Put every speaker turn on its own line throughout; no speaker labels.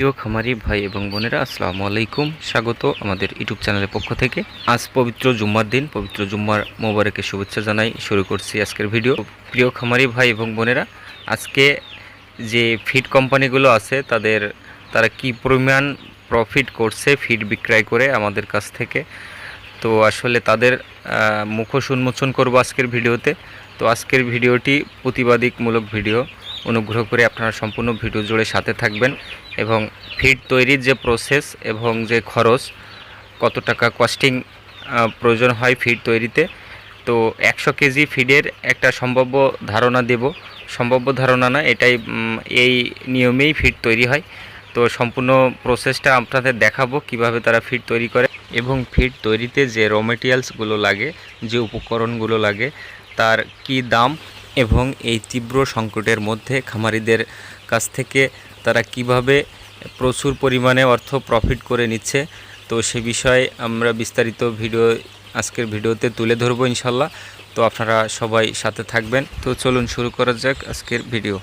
প্রিয় খামারি ভাই এবং বোনেরা, আসসালামু আলাইকুম। স্বাগত আমাদের ইউটিউব চ্যানেলের পক্ষ থেকে। আজ পবিত্র জুম্মার দিন, পবিত্র জুম্মার মোবারকের শুভেচ্ছা জানাই শুরু করছি আজকের ভিডিও। প্রিয় খামারি ভাই এবং বোনেরা, আজকে যে ফিড কোম্পানিগুলো আছে, তাদের, তারা কি পরিমাণ প্রফিট করছে ফিড বিক্রয় করে আমাদের কাছ থেকে? তো আসলে তাদের মুখোশ উন্মোচন করব আজকের ভিডিওতে। তো আজকের ভিডিওটি প্রতিবাদিকমূলক ভিডিও। অনুগ্রহ করে আপনারা সম্পূর্ণ ভিডিও জুড়ে সাথে থাকবেন এবং ফিড তৈরির যে প্রসেস এবং যে খরচ, কত টাকা কস্টিং প্রয়োজন হয় ফিড তৈরিতে, তো একশো কেজি ফিডের একটা সম্ভাব্য ধারণা দেব। সম্ভাব্য ধারণা না, এটাই এই নিয়মেই ফিড তৈরি হয়। তো সম্পূর্ণ প্রসেসটা আপনাদের দেখাবো কীভাবে তারা ফিড তৈরি করে এবং ফিড তৈরিতে যে র মেটেরিয়ালসগুলো লাগে, যে উপকরণগুলো লাগে, তার কি দাম এবং এই তীব্র সংকটের মধ্যে খামারিদের কাছ থেকে তারা কীভাবে প্রচুর পরিমাণে অর্থ প্রফিট করে নিচ্ছে, তো সে বিষয়ে আমরা বিস্তারিত ভিডিও, আজকের ভিডিওতে তুলে ধরবো ইনশাল্লাহ তো আপনারা সবাই সাথে থাকবেন। তো চলুন শুরু করা যাক আজকের ভিডিও।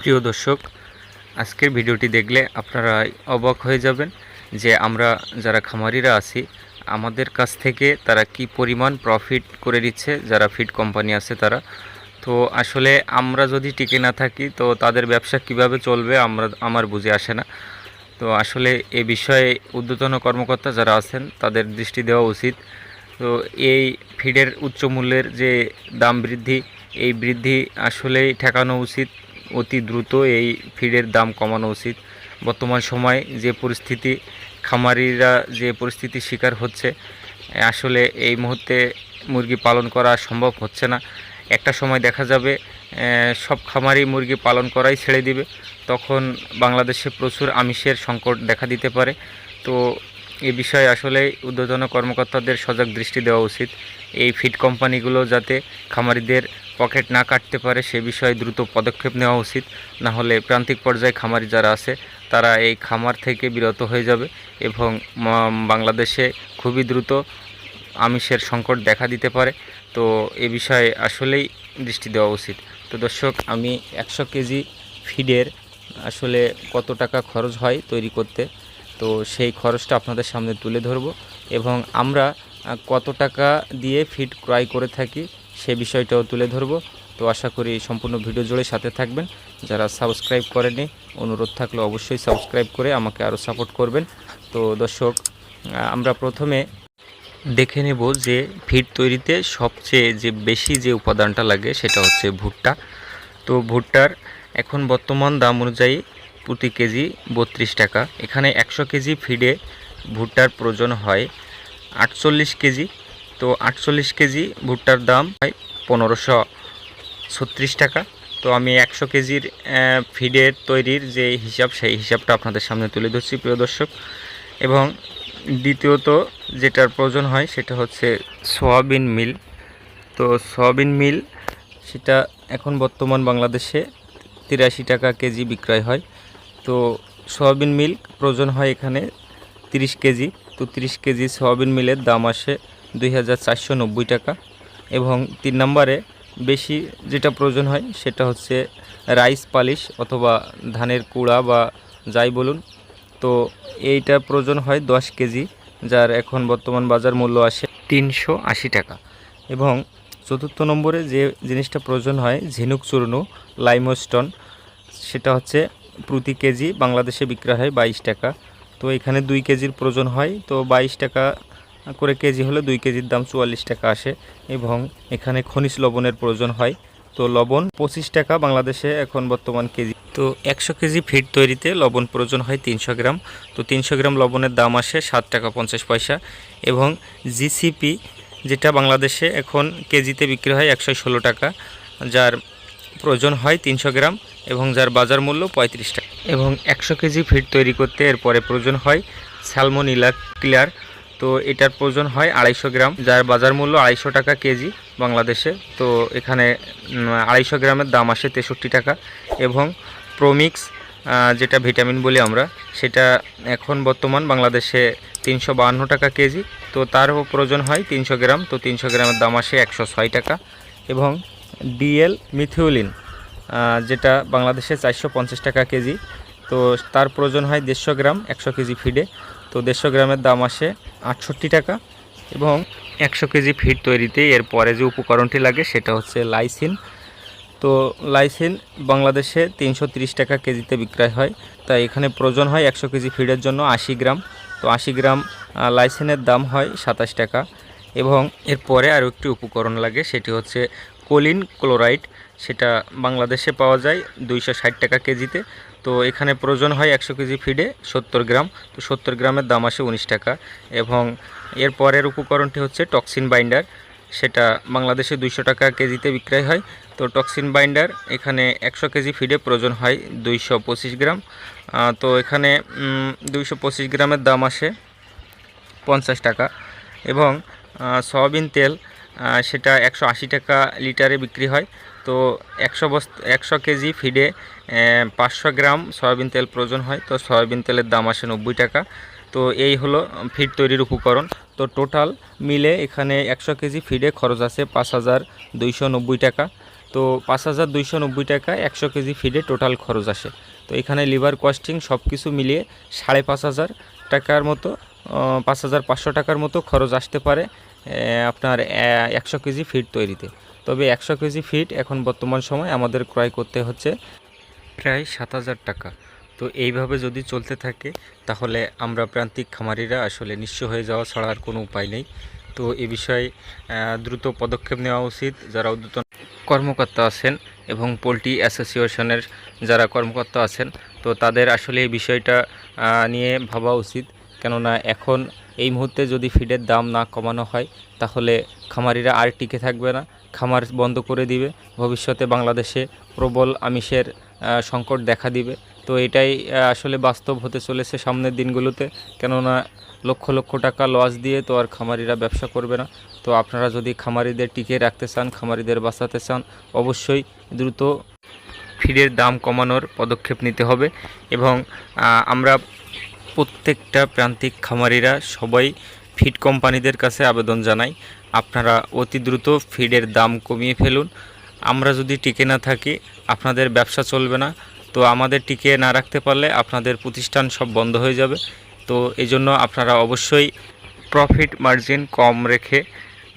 প্রিয় দর্শক, আজকের ভিডিওটি দেখলে আপনারা অবাক হয়ে যাবেন। যে আমরা যারা খামারিরা আছি, আমাদের কাছ থেকে তারা কি পরিমাণ প্রফিট করে দিচ্ছে, যারা ফিড কোম্পানি আছে তারা? তো আসলে আমরা যদি টিকে না থাকি, তো তাদের ব্যবসা কীভাবে চলবে আমরা, আমার বুঝে আসে না। তো আসলে এ বিষয়ে ঊর্ধ্বতন কর্মকর্তা যারা আছেন, তাদের দৃষ্টি দেওয়া উচিত। তো এই ফিডের উচ্চ মূল্যের যে দাম বৃদ্ধি, এই বৃদ্ধি আসলেই ঠেকানো উচিত। অতি দ্রুত এই ফিডের দাম কমানো উচিত। বর্তমান সময় যে পরিস্থিতি, খামারিরা যে পরিস্থিতির শিকার হচ্ছে, আসলে এই মুহূর্তে মুরগি পালন করা সম্ভব হচ্ছে না। একটা সময় দেখা যাবে সব খামারি মুরগি পালন করাই ছেড়ে দিবে। তখন বাংলাদেশে প্রচুর আমিষের সংকট দেখা দিতে পারে। তো এ বিষয়ে আসলে উদ্বোধন কর্মকর্তাদের সজাগ দৃষ্টি দেওয়া উচিত। এই ফিড কোম্পানিগুলো যাতে খামারিদের পকেট না কাটতে পারে সে বিষয়ে দ্রুত পদক্ষেপ নেওয়া উচিত। না হলে প্রান্তিক পর্যায়ে খামারি যারা আছে, তারা এই খামার থেকে বিরত হয়ে যাবে এবং বাংলাদেশে খুবই দ্রুত আমিষের সংকট দেখা দিতে পারে। তো এ বিষয়ে আসলেই দৃষ্টি দেওয়া উচিত। তো দর্শক, আমি একশো কেজি ফিডের আসলে কত টাকা খরচ হয় তৈরি করতে, তো সেই খরচটা আপনাদের সামনে তুলে ধরব। এবং আমরা কত টাকা দিয়ে ফিড ক্রয় করে থাকি সে বিষয়টাও তুলে ধরব। তো আশা করি সম্পূর্ণ ভিডিও জুড়ে সাথে থাকবেন। যারা সাবস্ক্রাইব করেনি অনুরোধ থাকলে অবশ্যই সাবস্ক্রাইব করে আমাকে আরও সাপোর্ট করবেন। তো দর্শক, আমরা প্রথমে দেখে নেব যে ফিড তৈরিতে সবচেয়ে যে বেশি যে উপাদানটা লাগে সেটা হচ্ছে ভুট্টা। তো ভুট্টার এখন বর্তমান দাম অনুযায়ী প্রতি কেজি বত্রিশ টাকা। এখানে একশো কেজি ফিডে ভুট্টার প্রয়োজন হয় আটচল্লিশ কেজি। তো আটচল্লিশ কেজি ভুট্টার দাম হয় পনেরোশো ছত্রিশ টাকা। তো আমি একশো কেজির ফিডের তৈরির যে হিসাব, সেই হিসাবটা আপনাদের সামনে তুলে ধরছি প্রিয় দর্শক। এবং দ্বিতীয়ত যেটার প্রয়োজন হয়, সেটা হচ্ছে সোয়াবিন মিল। তো সয়াবিন মিল, সেটা এখন বর্তমান বাংলাদেশে তিরাশি টাকা কেজি বিক্রয় হয়। তো সয়াবিন মিল প্রয়োজন হয় এখানে তিরিশ কেজি। তো তিরিশ কেজি সয়াবিন মিলের দাম আসে দুই হাজার চারশো নব্বই টাকা। এবং তিন নম্বরে বেশি যেটা প্রয়োজন হয় সেটা হচ্ছে রাইস পালিশ অথবা ধানের কুড়া বা যাই বলুন। তো এইটা প্রয়োজন হয় দশ কেজি, যার এখন বর্তমান বাজার মূল্য আসে তিনশো আশি টাকা। এবং চতুর্থ নম্বরে যে জিনিসটা প্রয়োজন হয় ঝিনুক চূর্ণ, লাইমস্টোন, সেটা হচ্ছে প্রতি কেজি বাংলাদেশে বিক্রয় হয় বাইশ টাকা। তো এখানে দুই কেজির প্রয়োজন হয়, তো বাইশ টাকা করে কেজি হলে দুই কেজির দাম চুয়াল্লিশ টাকা আসে এবং এখানে খনিজ লবণের প্রয়োজন হয়। তো লবণ পঁচিশ টাকা বাংলাদেশে এখন বর্তমান কেজি। তো একশো কেজি ফিড তৈরিতে লবণ প্রয়োজন হয় তিনশো গ্রাম। তো তিনশো গ্রাম লবণের দাম আসে সাত টাকা পঞ্চাশ পয়সা এবং জিসিপি যেটা বাংলাদেশে এখন কেজিতে বিক্রি হয় একশো ষোলো টাকা, যার প্রয়োজন হয় তিনশো গ্রাম এবং যার বাজার মূল্য পঁয়ত্রিশ টাকা। এবং একশো কেজি ফিড তৈরি করতে এরপরে প্রয়োজন হয় স্যালমোনিলা ক্লিয়ার তো এটার প্রয়োজন হয় আড়াইশো গ্রাম, যার বাজার মূল্য আড়াইশো টাকা কেজি বাংলাদেশে। তো এখানে আড়াইশো গ্রামের দাম আসে তেষট্টি টাকা এবং প্রোমিক্স যেটা ভিটামিন বলি আমরা, সেটা এখন বর্তমান বাংলাদেশে তিনশো টাকা কেজি। তো তারও প্রয়োজন হয় তিনশো গ্রাম, তো তিনশো গ্রামের দাম আসে একশো ছয় টাকা এবং ডিএল মিথিউলিন যেটা বাংলাদেশে চারশো পঞ্চাশ টাকা কেজি। তো তার প্রয়োজন হয় দেড়শো গ্রাম, একশো কেজি ফিডে তো দেড়শো গ্রামের দাম আসে আটষট্টি টাকা এবং একশো কেজি ফিড তৈরিতে এর পরে যে উপকরণটি লাগে সেটা হচ্ছে লাইসিন। তো লাইসিন বাংলাদেশে তিনশো টাকা কেজিতে বিক্রয় হয়। তাই এখানে প্রয়োজন হয় একশো কেজি ফিডের জন্য আশি গ্রাম। তো আশি গ্রাম লাইসিনের দাম হয় সাতাশ টাকা এবং এরপরে আরও একটি উপকরণ লাগে, সেটি হচ্ছে কোলিন ক্লোরাইড। সেটা বাংলাদেশে পাওয়া যায় দুইশো ষাট টাকা কেজিতে। তো এখানে প্রয়োজন হয় একশো কেজি ফিডে সত্তর গ্রাম। তো সত্তর গ্রামের দাম আসে উনিশ টাকা এবং এর পরের উপকরণটি হচ্ছে টক্সিন বাইন্ডার সেটা বাংলাদেশে দুইশো টাকা কেজিতে বিক্রয় হয়। তো টক্সিন বাইন্ডার এখানে একশো কেজি ফিডে প্রয়োজন হয় দুইশো পঁচিশ গ্রাম। তো এখানে দুইশো পঁচিশ গ্রামের দাম আসে পঞ্চাশ টাকা এবং সয়াবিন তেল সেটা একশো আশি টাকা লিটারে বিক্রি হয়। তো একশো বস্ত, একশো কেজি ফিডে পাঁচশো গ্রাম সয়াবিন তেল প্রয়োজন হয়। তো সয়াবিন তেলের দাম আসে নব্বই টাকা। তো এই হলো ফিড তৈরির উপকরণ। তো টোটাল মিলে এখানে একশো কেজি ফিডে খরচ আছে পাঁচ হাজার দুইশো নব্বই টাকা। তো পাঁচ হাজার দুইশো নব্বই টাকা, একশো কেজি ফিডে টোটাল খরচ আসে। তো এখানে লিভার কস্টিং সব কিছু মিলিয়ে সাড়ে পাঁচ হাজার টাকার মতো পাঁচ হাজার পাঁচশো টাকার মতো খরচ আসতে পারে আপনার একশো কেজি ফিড তৈরিতে। তবে একশো কেজি ফিড এখন বর্তমান সময় আমাদের ক্রয় করতে হচ্ছে প্রায় সাত হাজার টাকা। তো এইভাবে যদি চলতে থাকে, তাহলে আমরা প্রান্তিক খামারিরা আসলে নিঃস্ব হয়ে যাওয়া ছাড়া আর কোনো উপায় নেই। তো এ বিষয়ে দ্রুত পদক্ষেপ নেওয়া উচিত যারা উদ্যতন কর্মকর্তা আছেন এবং পোলট্রি অ্যাসোসিয়েশনের যারা কর্মকর্তা আছেন। তো তাদের আসলে এই বিষয়টা নিয়ে ভাবা উচিত। কেননা এখন এই মুহূর্তে যদি ফিডের দাম না কমানো হয়, তাহলে খামারিরা আর টিকে থাকবে না। খামার বন্ধ করে দিবে। ভবিষ্যতে বাংলাদেশে প্রবল আমিষের সংকট দেখা দিবে। তো এটাই আসলে বাস্তব হতে চলেছে সামনের দিনগুলোতে। কেননা লক্ষ লক্ষ টাকা লস দিয়ে তো আর খামারিরা ব্যবসা করবে না। তো আপনারা যদি খামারিদের টিকে রাখতে চান, খামারিদের বাঁচাতে চান, অবশ্যই দ্রুত ফিডের দাম কমানোর পদক্ষেপ নিতে হবে। এবং আমরা প্রত্যেকটা প্রান্তিক খামারিরা সবাই ফিড কোম্পানিদের কাছে আবেদন জানাই আপনারা অতি দ্রুত ফিডের দাম কমিয়ে ফেলুন। আমরা যদি টিকে না থাকি, আপনাদের ব্যবসা চলবে না। তো আমাদের টিকে না রাখতে পারলে আপনাদের প্রতিষ্ঠান সব বন্ধ হয়ে যাবে। তো এই জন্য আপনারা অবশ্যই প্রফিট মার্জিন কম রেখে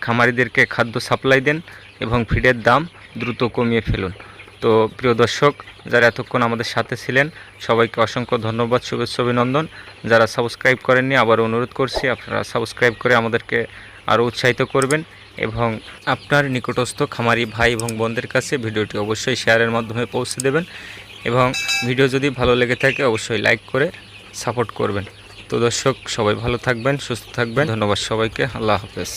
খামারিদেরকে খাদ্য সাপ্লাই দেন এবং ফিডের দাম দ্রুত কমিয়ে ফেলুন। তো প্রিয় দর্শক, যারা এতক্ষণ আমাদের সাথে ছিলেন, সবাইকে অসংখ্য ধন্যবাদ, শুভেচ্ছা, অভিনন্দন। যারা সাবস্ক্রাইব করেননি আবার অনুরোধ করছি, আপনারা সাবস্ক্রাইব করে আমাদেরকে আরও উৎসাহিত করবেন এবং আপনার নিকটস্থ খামারি ভাই এবং বোনদের কাছে ভিডিওটি অবশ্যই শেয়ারের মাধ্যমে পৌঁছে দেবেন এবং ভিডিও যদি ভালো লেগে থাকে, অবশ্যই লাইক করে সাপোর্ট করবেন। তো দর্শক, সবাই ভালো থাকবেন, সুস্থ থাকবেন। ধন্যবাদ সবাইকে। আল্লাহ হাফেজ।